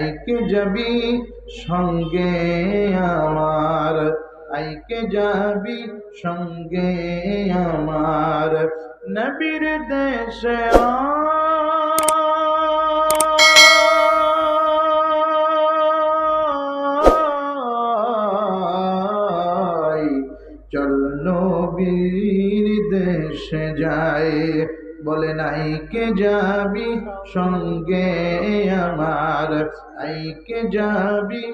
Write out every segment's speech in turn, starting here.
আইকে যাবি সঙ্গে আমার আইকে যাবি সঙ্গে আমার নবীর দেশে চল নবীর দেশে যায় বলে নাইকে যাবি সঙ্গে আমার? আইকে যাবি?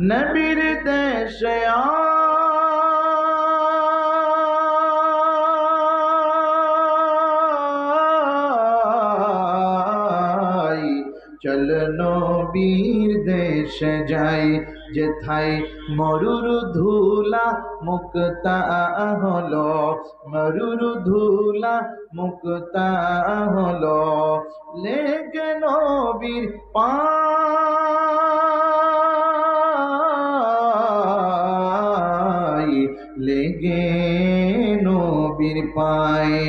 নবীর দেশে চল নবীর দেশে যাই। যেথায় মরুর ধুলা মুক্তা হলো, মরুর ধুলা মুক্তা হলো। লেগে নবীর পাই লেগে নবীর পায়ে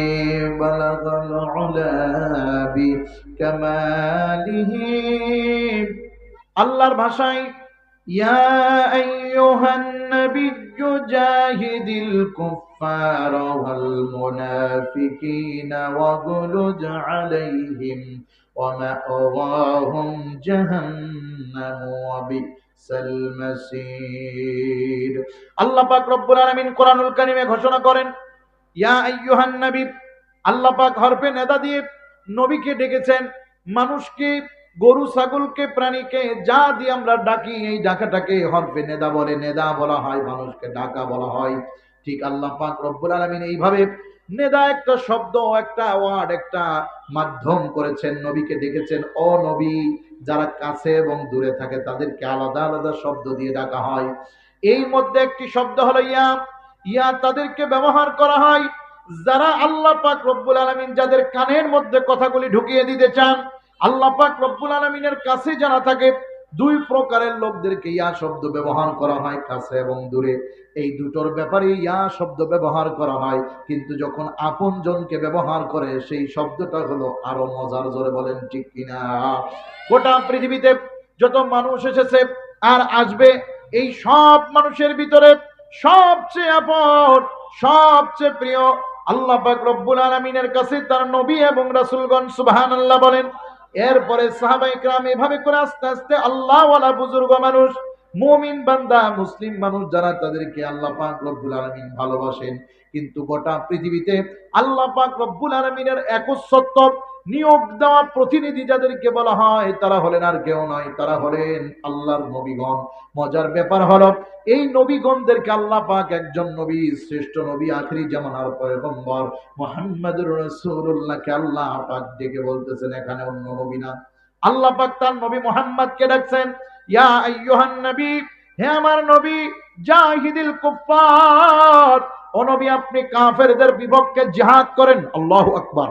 বলগল উলাবি আল্লাহর ভাষায় জাহিদিল কুফার ওয়াল মুনাফিকিনা ওয়াগলুজ আলাইহিম ওয়া মাওয়াহুম জাহান্নাম ওয়া বিসাল মাসির আল্লাহ পাক রব্বুল আলামিন কোরআনুল কারীমে ঘোষণা করেন, ইয়া আইয়ুহান নবী আল্লাহ পাক হরফে নেদা দিয়ে নবীকে ডেকেছেন, মানুষকে গরু, ছাগলকে, প্রাণীকে যা দিয়ে আমরা ডাকি, এই ডাকাটাকে হরফে নেদা বলে। নেদা বলা হয়, মানুষকে ডাকা বলা হয়। ঠিক আল্লাহ পাক রব্বুল আলামিন এইভাবে নেদা একটা শব্দ, একটা ওয়ার্ড, একটা মাধ্যম করেছেন, নবীকে ডেকেছেন। ও নবী যারা কাছে এবং দূরে থাকে, তাদেরকে আলাদা আলাদা শব্দ দিয়ে ডাকা হয়। এই মধ্যে একটি শব্দ হলো ইয়া। ইয়া তাদেরকে ব্যবহার করা হয়। যারা আল্লাহ পাক রব্বুল আলমিন যাদের কানের মধ্যে কথাগুলি ঢুকিয়ে দিতে চান আল্লাহ পাক রব্বুল আলমিনের কাছে যারা থাকে, দুই প্রকারের লোকদেরকে ইয়া শব্দ ব্যবহার করা হয়, কাছে এবং দূরে। এই দুটোর ব্যাপারে ইয়া শব্দ ব্যবহার করা হয়, কিন্তু যখন আপন জনকে ব্যবহার করে, সেই শব্দটা হলো আরও মজার জোরে বলেন, ঠিক কিনা? গোটা পৃথিবীতে যত মানুষ এসেছে আর আসবে, এই সব মানুষের ভিতরে সবচেয়ে আপন, সবচেয়ে প্রিয় আল্লাহ রব্বুল আলামিনের কাছে তার নবী এবং রাসুলগঞ্জ রাসূলগণ, সুবহানাল্লাহ বলেন এরপরে সাহাবাই গ্রাম এভাবে করে আস্তে আস্তে আল্লাহ বুজুর্গ মানুষ, মুমিন বান্দা, মুসলিম মানুষ যারা, তাদেরকে আল্লাহ পাক রব্বুল আলমিন ভালোবাসেন। কিন্তু গোটা পৃথিবীতে আল্লাহ পাক রব্বুল আলমিনের একচ্ছত্ব নিয়োগ দেওয়া প্রতিনিধি যাদেরকে বলা হয়, তারা হলেন আর কেউ নয়, তারা হলেন আল্লাহর নবীগণ। মজার ব্যাপার হলো, এই নবীগণদেরকে আল্লাহ পাক একজন নবী, শ্রেষ্ঠ নবী, আখরি জামানার পয়গম্বর মোহাম্মদুর রাসূলুল্লাহকে আল্লাহ পাক ডেকে বলতেছেন, এখানে অন্য নবী না। আল্লাহ পাক তার নবী মোহাম্মদকে ডাকছেন, ইয়া আইয়ুহান নবী, হে আমার নবী, জাহিদিল কুফার ও নবী, আপনি কাফেরদের বিপক্ষে জিহাদ করেন। আল্লাহু আকবার।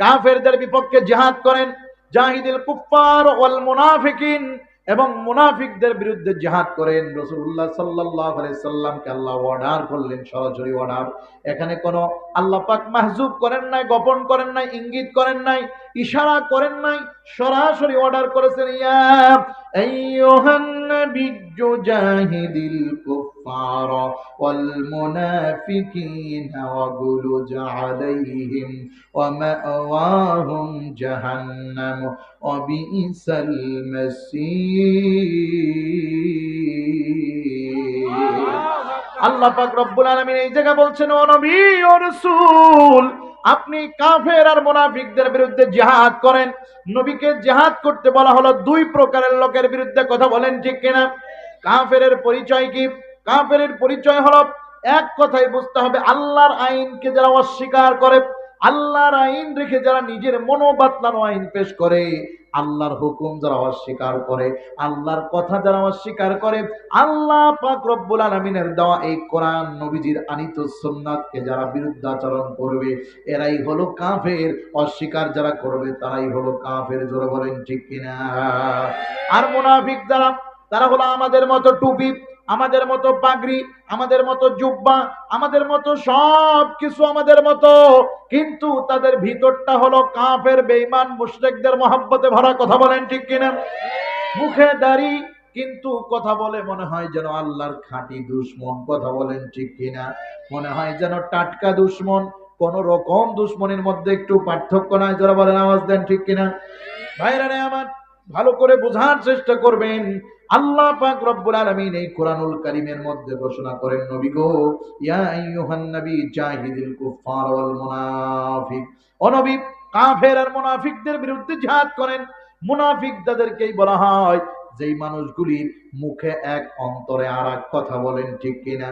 কাফেরদের বিপক্ষে জিহাদ করেন জাহিদিল কুফার ওয়াল মুনাফিকিন এবং মুনাফিকদের বিরুদ্ধে জিহাদ করেন। রসুল্লাহ সাল্লাহ সাল্লামকে আল্লাহ অর্ডার করলেন, সরাসরি অর্ডার এখানে কোনো আল্লাহ পাক মাহজুব করেন নাই, গোপন করেন নাই, ইঙ্গিত করেন নাই, ইশারা করেন নাই, সরাসরি অর্ডার করেছেন, ইয়া জাহিদিল কুফার ওয়াল মুনাফিকিনা ওয়াগলুজ আলাইহিম ওয়া মাওয়াহুম জাহান্নাম ওয়া আল্লাহ পাক রব্বুল আলামিন এই জায়গা বলছেন, ও নবী, ও রাসূল, আপনি কাফের আর মুনাফিকদের বিরুদ্ধে জিহাদ করেন। নবীকে জেহাদ করতে বলা হলো দুই প্রকারের লোকের বিরুদ্ধে কথা বলেন, ঠিক কিনা? কাফেরের পরিচয় কি? কাফেরের পরিচয় হলো এক কথাই বুঝতে হবে, আল্লাহর আইনকে যারা অস্বীকার করে, আল্লাহর আইন রেখে যারা নিজের মনোবাতলানো আইন পেশ করে, আল্লাহর হুকুম যারা অস্বীকার করে, আল্লাহর কথা যারা অস্বীকার করে, আল্লাহ পাক রব্বুল আলামিনের দেওয়া এই কোরআন নবীজির আনিত সুন্নাতকে যারা বিরুদ্ধাচরণ করবে, এরাই হলো কাফের। অস্বীকার যারা করবে, তারাই হলো কাফের। জোরে বলেন ঠিক কিনা? আর মুনাফিক যারা, তারা হলো আমাদের মতো টুপি আমাদের মতো পাগড়ি, আমাদের মতো জুব্বা, আমাদের মতো সব কিছু আমাদের মতো। কিন্তু তাদের ভিতরটা হলো কাফের বেইমান মুশরিকদের মহাব্বতে ভরা কথা বলেন ঠিক কিনা? মুখে দাড়ি, কিন্তু কথা বলে মনে হয় যেন আল্লাহর খাঁটি দুশ্মন, কথা বলেন ঠিক কিনা? মনে হয় যেন টাটকা দুশ্মন, কোন রকম দুশ্মনের মধ্যে একটু পার্থক্য নাই, যারা বলেন আওয়াজ দেন ঠিক কিনা? ভাইরা আমার, ভালো করে বোঝার চেষ্টা করবেন। আল্লাহ পাক রব্বুল আলামিন এই কোরআনুল কারীমের মধ্যে ঘোষণা করেন, নবী গো, ইয়া আইয়ুহান নবী জাহিদিল কুফার ওয়াল মুনাফিক। ও নবী, কাফের আর মুনাফিকদের বিরুদ্ধে জিহাদ করেন। মুনাফিক তাদেরকেই বলা হয়, যেই মানুষগুলির মুখে এক অন্তরে আর এক কথা বলেন, ঠিক কিনা?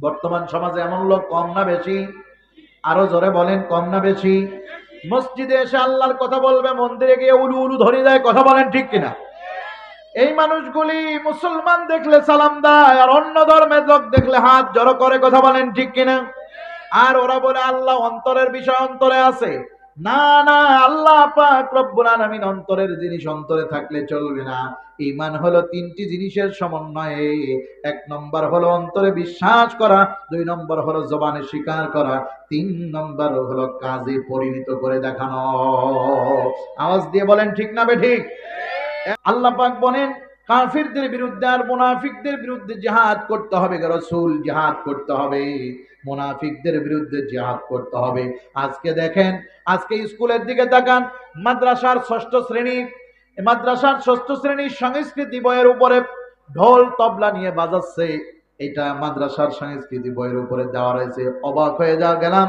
বর্তমান সমাজে এমন লোক কম না বেশি? আরও জোরে বলেন, কম না বেশি? মসজিদে এসে আল্লাহর কথা বলবে, মন্দিরে গিয়ে উলু উলু ধরে দেয় কথা বলেন, ঠিক কিনা? এই মানুষগুলি মুসলমান দেখলে সালাম দেয় আর অন্য ধর্মের লোক দেখলে হাত জড়ো করে কথা বলেন ঠিক কিনা? আর ওরা বলে, আল্লাহ অন্তরের বিষয় অন্তরে আছে। না না, আল্লাহ পাক অন্তরের জিনিস অন্তরে থাকলে চলবে না। ঈমান হলো তিনটি জিনিসের সমন্বয়ে। এক নম্বর হলো অন্তরে বিশ্বাস করা, দুই নম্বর হলো জবানে স্বীকার করা, তিন নম্বর হলো কাজে পরিণত করে দেখানো। আওয়াজ দিয়ে বলেন, ঠিক না বে ঠিক? আল্লাহ পাক বলেন, কাফিরদের বিরুদ্ধে আর মুনাফিকদের বিরুদ্ধে জিহাদ করতে হবে রসুল, জিহাদ করতে হবে। মুনাফিকদের বিরুদ্ধে জিহাদ করতে হবে। আজকে দেখেন, আজকে স্কুলের দিকে তাকান, মাদ্রাসার ষষ্ঠ শ্রেণি মাদ্রাসার ষষ্ঠ শ্রেণির সংস্কৃতি বইয়ের উপরে ঢোল তবলা নিয়ে বাজাচ্ছে। এটা মাদ্রাসার সংস্কৃতি বইয়ের উপরে দেওয়া রয়েছে। অবাক হয়ে যা গেলাম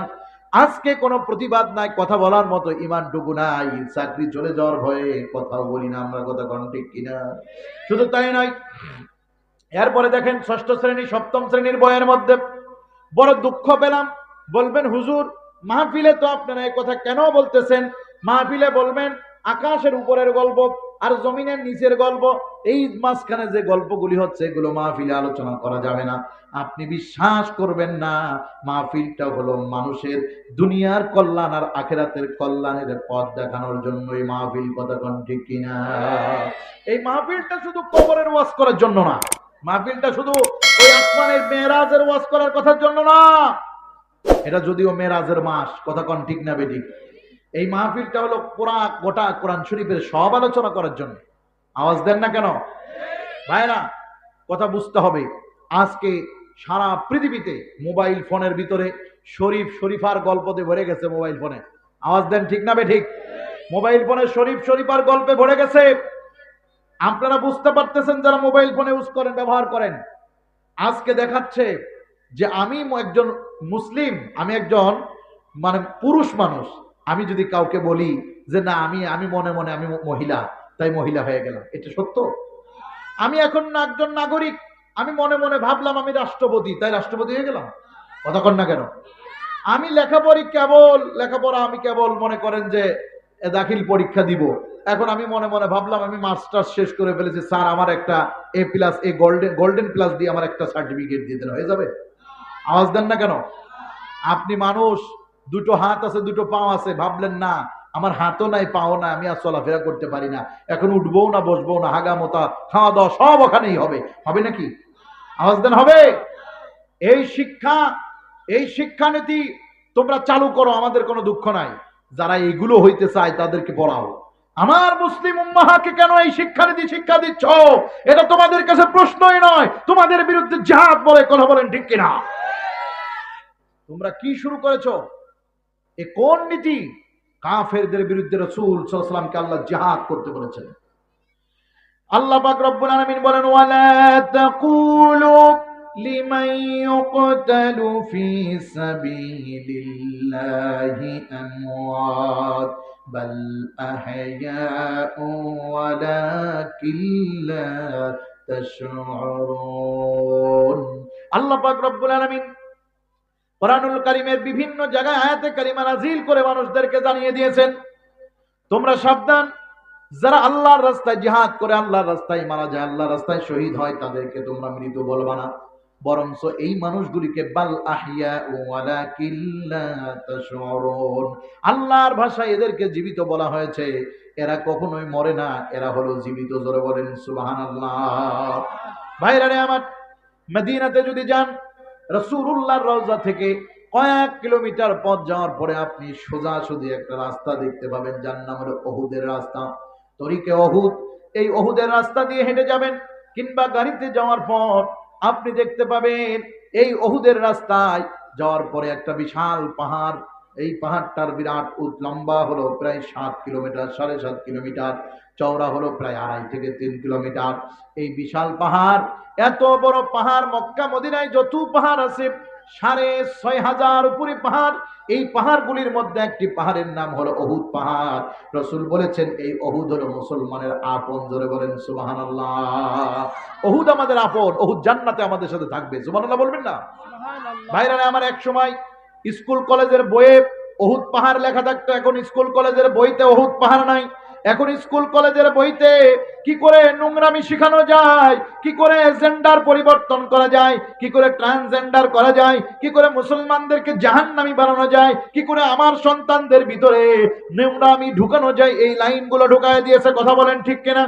আজকে কোনো প্রতিবাদ নাই, কথা বলার মতো ইমানটুকু নাই, চাকরি চলে যাওয়ার ভয়ে কথাও বলি না, আমরা কথা কোন ঠিক কিনা? শুধু তাই নয়, এরপরে দেখেন ষষ্ঠ শ্রেণি, সপ্তম শ্রেণির বয়ের মধ্যে, বড় দুঃখ পেলাম, বলবেন হুজুর, মাহফিলে তো আপনারা এই কথা কেন বলতেছেন? মাহফিলে বলবেন আকাশের উপরের গল্প আর জমিনের নিচের গল্প, এই মাঝখানে যে গল্পগুলি হচ্ছে, এগুলো মাহফিলে আলোচনা করা যাবে না। আপনি বিশ্বাস করবেন না, মাহফিলটা হলো মানুষের দুনিয়ার কল্যাণ আর আখেরাতের কল্যাণের পথ দেখানোর জন্য এই মাহফিল কোন ঠিক কিনা? এই মাহফিলটা শুধু কবরের ওয়াজ করার জন্য না। মাহফিলটা শুধু ওই আসমানের মেয়েরাজের ওয়াজ করার কথার জন্য না। এটা যদিও মেয়েরাজের মাস, কথা কোন ঠিক না বেঠিক। এই মাহফিলটা হলো পুরা গোটা কোরআন শরীফের সব আলোচনা করার জন্য। আওয়াজ দেন না কেন? ভাইরা, কথা বুঝতে হবে। আজকে সারা পৃথিবীতে মোবাইল ফোনের ভিতরে শরীফ শরীফার গল্পতে ভরে গেছে মোবাইল ফোনে। আওয়াজ দেন ঠিক না ঠিক? মোবাইল ফোনে শরীফ শরীফার গল্পে ভরে গেছে। আপনারা বুঝতে পারতেছেন যারা মোবাইল ফোনে ইউজ করেন, ব্যবহার করেন। আজকে দেখাচ্ছে যে আমি একজন মুসলিম, আমি একজন মানে পুরুষ মানুষ। আমি যদি কাউকে বলি যে না, আমি আমি মনে মনে আমি মহিলা, তাই মহিলা হয়ে গেলাম। এটা সত্য? আমি এখন একজন নাগরিক, আমি মনে মনে ভাবলাম আমি রাষ্ট্রপতি, তাই রাষ্ট্রপতি হয়ে গেলাম? কতক্ষণ না কেন? আমি লেখাপড়ি কেবল, লেখাপড়া আমি কেবল মনে করেন যে দাখিল পরীক্ষা দিব। এখন আমি মনে মনে ভাবলাম আমি মাস্টার্স শেষ করে ফেলেছি, স্যার আমার একটা A plus, A golden golden plus দিয়ে আমার একটা সার্টিফিকেট দিয়ে দেন হয়ে যাবে? আওয়াজ দেন না কেন? আপনি মানুষ দুটো হাত আছে, দুটো পাও আছে। ভাবলেন, না, আমার হাতও নাই, পাও না আমি আর চলাফেরা করতে পারি না। এখন উঠবো না বসবো না হাগা মোতা খাওয়া দাওয়া সব ওখানেই হবে। হবে নাকি? আওয়াজ দেন, হবে? এই শিক্ষা, এই শিক্ষানীতি তোমরা চালু করো, আমাদের কোনো দুঃখ নাই। যারা এইগুলো হইতে চায়, তাদেরকে পড়াও। আমার মুসলিম উম্মাহাকে কেন এই শিক্ষানীতি শিক্ষা দিচ্ছ? এটা তোমাদের কাছে প্রশ্নই নয়। তোমাদের বিরুদ্ধে জাহাজ বলে কথা বলেন ঠিক কিনা? তোমরা কি শুরু করেছ? এ কোন নীতি? কাফেরদের বিরুদ্ধে রসুল সাল্লামকে আল্লাহ জিহাদ করতে বলেছেন। আল্লাহ পাক রব্বুল আলামিন বলেন, ওয়ালা তাকুলু লিমান ইউকতালু ফি সাবিলিল্লাহি আমওয়াত, বাল আহইয়াউ ওয়ালাকিন লা তাশউরুন। আল্লাহ পাক রব্বুল আলামিন কোরআনুল করিমের বিভিন্ন জায়গায় আয়াতে কারিমা নাজিল করে মানুষদেরকে জানিয়ে দিয়েছেন, তোমরা সাবধান, যারা আল্লাহর রাস্তায় জিহাদ করে আল্লাহর রাস্তায় মারা যায়, আল্লাহর রাস্তায় শহীদ হয়, তাদেরকে তোমরা মৃত বলবা না। বরঞ্চ এই মানুষগুলিকে, বাল আল্লাহর ভাষায় এদেরকে জীবিত বলা হয়েছে, এরা কখনোই মরে না, এরা হলো জীবিত, জোরে বলেন সুবহানাল্লাহ। ভাইরা রে আমার, মদিনাতে যদি যান রসুল্লাহর রওজা থেকে কয়েক কিলোমিটার পথ যাওয়ার পরে আপনি সোজাসুজি একটা রাস্তা দেখতে পাবেন, যার নাম হলো অহুদের রাস্তা। তরিকে অহুদ এই অহুদের রাস্তা দিয়ে হেঁটে যাবেন কিংবা গাড়িতে যাওয়ার পর আপনি দেখতে পাবেন এই অহুদের রাস্তায় যাওয়ার পরে একটা বিশাল পাহাড় এই পাহাড়টার বিরাট লম্বা হলো প্রায় সাত কিলোমিটার সাড়ে সাত কিলোমিটার চওড়া হলো প্রায় আড়াই থেকে তিন কিলোমিটার। এই বিশাল পাহাড় এত বড় পাহাড় মক্কা মদিনায় যত পাহাড় আছে সাড়ে ছয় হাজার উপরে পাহাড়। এই পাহাড়গুলির মধ্যে একটি পাহাড়ের নাম হলো অহুদ পাহাড়। রসুল বলেছেন এই অহুদ হলো মুসলমানের আপন জোরে বলেন সুবাহান অহুদ আমাদের আপন অহুদ জান্নাতে আমাদের সাথে থাকবে সুবাহ বলবেন না? ভাইরা আমার এক সময় স্কুল কলেজের বইয়ে অহুদ পাহাড় লেখা থাকতো, এখন স্কুল কলেজের বইতে অহুদ পাহাড় নাই। এখন স্কুল কলেজের বইতে কি করে নোংরামি শেখানো যায়, কি করে জেন্ডার পরিবর্তন করা যায়, কি করে ট্রান্সজেন্ডার করা যায়, কি করে মুসলমানদেরকে জাহান্নামি বানানো যায়, কি করে আমার সন্তানদের ভিতরে নোংরামি ঢুকানো যায়, এই লাইনগুলো ঢুকায় দিয়েছে, কথা বলেন ঠিক কিনা?